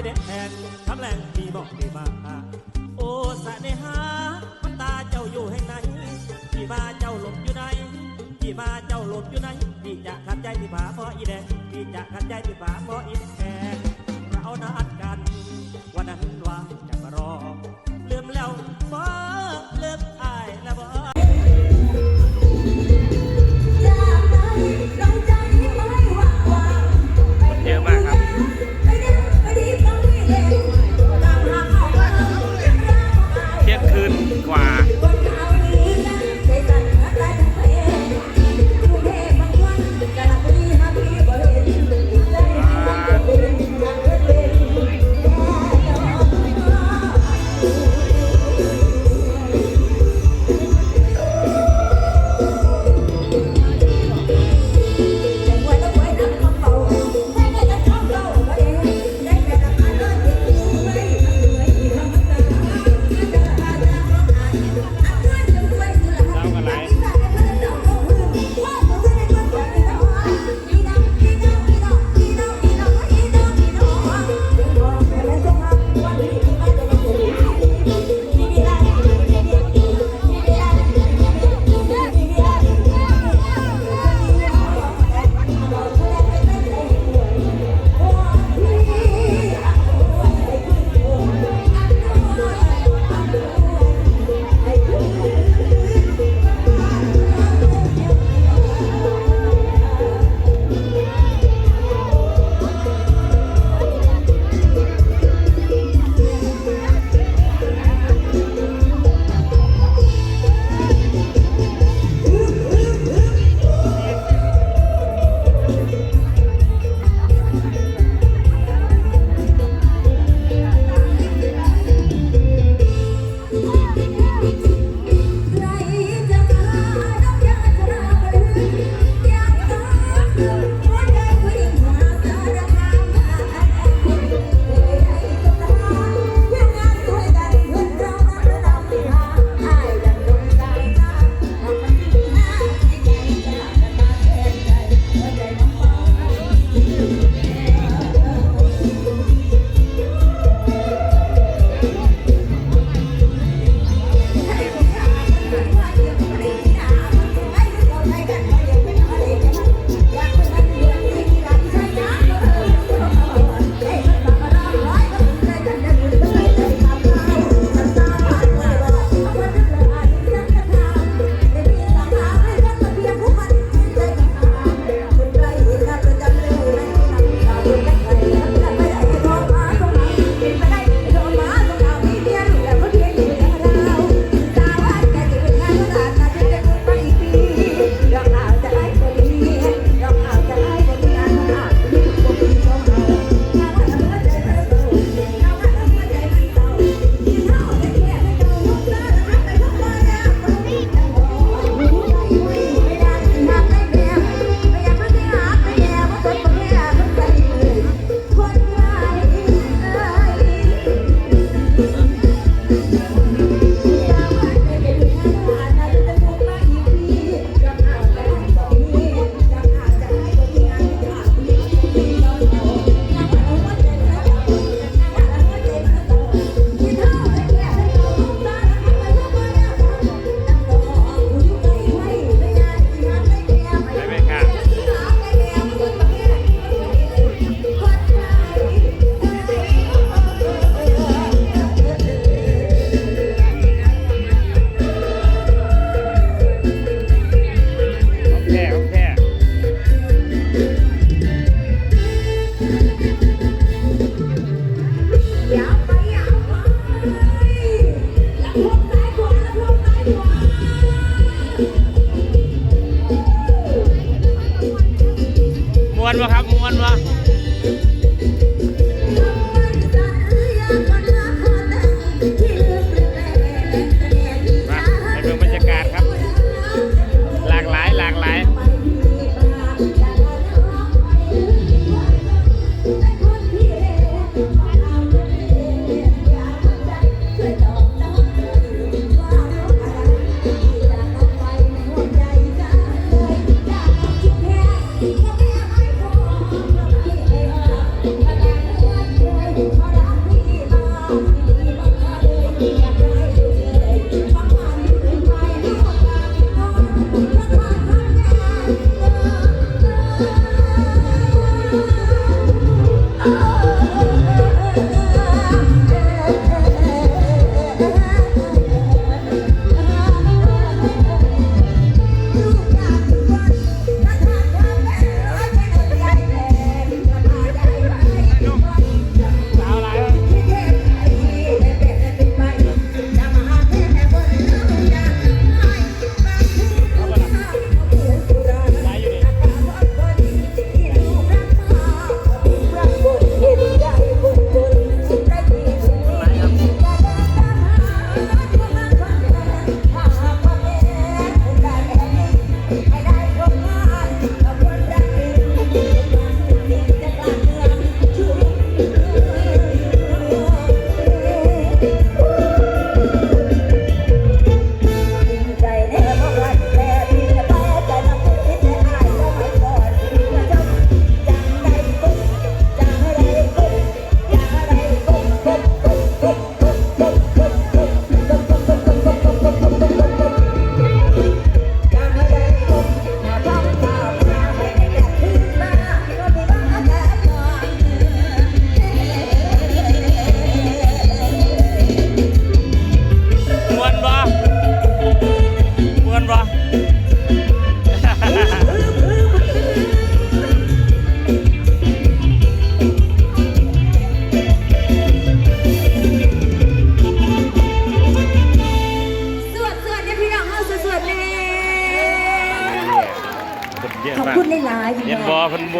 ีแดงคำแรงมีบอกดีมาโอ้สะเนหามันตาเจ้าอยู่แห่งไหนพี่มาเจ้าหลบอยู่ไหนพี่มาเจ้าหลบอยู่ไหนพี่จะขัดใจพี่ผาเพราะอีแดงพี่จะขัดใจพี่ผาเพราะอีแดง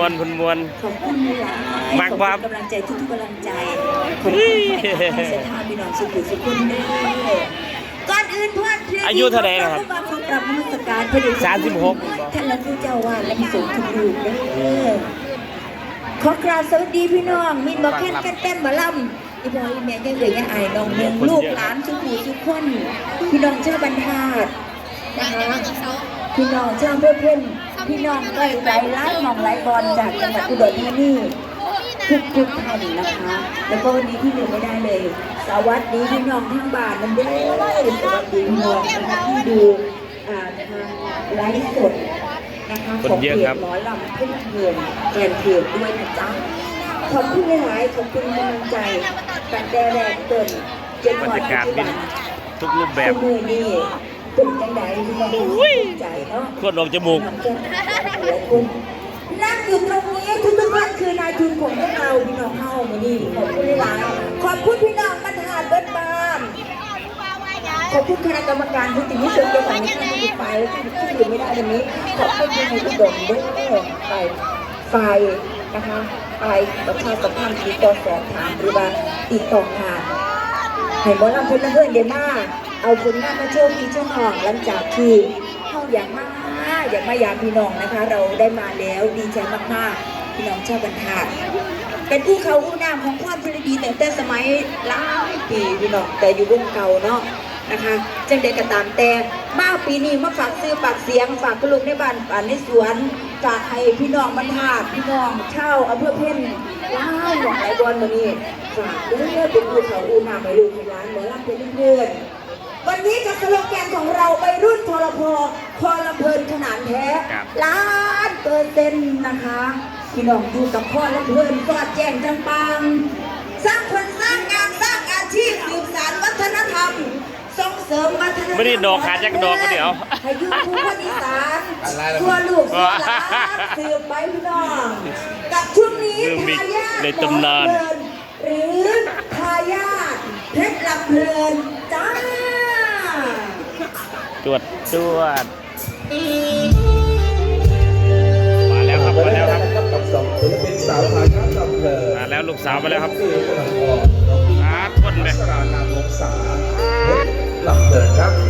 วนเพิ่นมวนขอบคุณหลายมากครับขอบคุณกำลังใจทุกๆกำลังใจขอบคุณให้เสถาพี่น้องสุขุมสุขุมเด้อก่อนอื่นเพื่อนเพลงอายุเท่าไหร่นะครับก็มาฟังกลับนมัสการพระเดชสามสิบหกท่านรัฐเจ้าวาดและมีสงฆ์ทุกรูปเด้อขอกราบสวัสดีพี่น้องมินบอกแค่นแค่นแป้นมาล่ำอีบอยอีแม่ยังเหลือยังไอ้น้องเมืองลูกหลานสุขุมสุขคนพี่น้องเจ้าบรรทัดนะคะพี่น้องเจ้าเพื่อนเพื่อน พี่น้องก็ไหลไล่มองไหลบอลจากจังหวัดอุดรธานีทุกทุกๆท่านนะคะ แล้วก็วันนี้ที่หนึ่งไม่ได้เลย สวัสดีพี่น้องทั้งบ้านนั่นเด้อสวัสดีพี่น้องนะคะที่ดูอ่าทางไลฟ์สดนะคะคนของเยเพอะจครับหมอลำเพื่อนเพื่อนแฟนเพจด้วยนะจ๊ะขอบคุณหลายๆขอบคุณกำลังใจตั้งแต่แรกเกินจนบรหอดรยากาศปัจจุนี่บันทุกรูปแบบทุกมือนี่เป็น จังใดที่มาใจเนาะขวดลงจมูกนั่งอยู่ตรงนี้ทุกทุกๆท่านคือนายทุนของพวกเราพี่น้องเฮามานี่ขอบคุณหลายขอบคุณพี่น้องบรรหารเบิดบานขอบคุณคณะกรรมการที่ติดนิสัยเกี่ยวกับนการดูไฟและที่ที่อยู่ไม่ได้วันนี้ขอบคุณที่มีอุดมด้วยไฟไฟนะคะไฟประชาสัมพันธ์ติดต่อสอบถามหรือว่าติดต่องานให้หมอลำเพื่อนเพื่อนเดมา เอาผลงานมาโชว์พี่เจ้าของหลังจากที่เข้าอย่างมากอยากมายาพี่น้องนะคะ เราได้มาแล้วดีใจมากๆพี่น้องชาวบรรทัดเป็นผู้เขาผู้นามของความพลดีแต่แต่สมัยหลายปีพี่น้องแต่อยู่วงเก่าเนาะนะคะจังใดก็ตามแต่มาปีนี้มาฝากซื้อฝากเสียงฝากกระลุกในบ้านฝากในสวนฝากให้พี่น้องบรรทัดพี่น้องเช่าอำเภอเพ่นหลายหลายบอลมานี่ฝากเด้อเป็นผู้เขาผู้นามให้ลูกให้หลานเหมอลำเป็นเพื่อน วันนี้จะสโลแกนของเราไปรุ่นทรพพอลำเพลินขนาดแท้ครับล้านเปอร์เซ็นต์นะคะพี่น้องอยู่กับพ่อและเพื่อนก็แจ้งจังปัง สร้างคนสร้างงานสร้างอาชีพสืบสานวัฒนธรรม ส่งเสริมวัฒนธรรมไม่ได้ดอกขาดจักดอกก็เดี๋ยวให้อยุ่คู่คนอีสานทั่วลูกทั่วหลานสืบไปพี่น้องกับช่วงนี้เรื่องมีทายาทในตำนานหมอลำเพลิหรือทายาทเพชรลำเพลินจ้า จวดจวดมาแล้วครับมาแล้วครับสองศิปินสาวสายน้ำลำเพลินมาแล้วลูกสาวมาแล้วครับอาร์ตคนเลยสารนาวงศาลเพลินครับ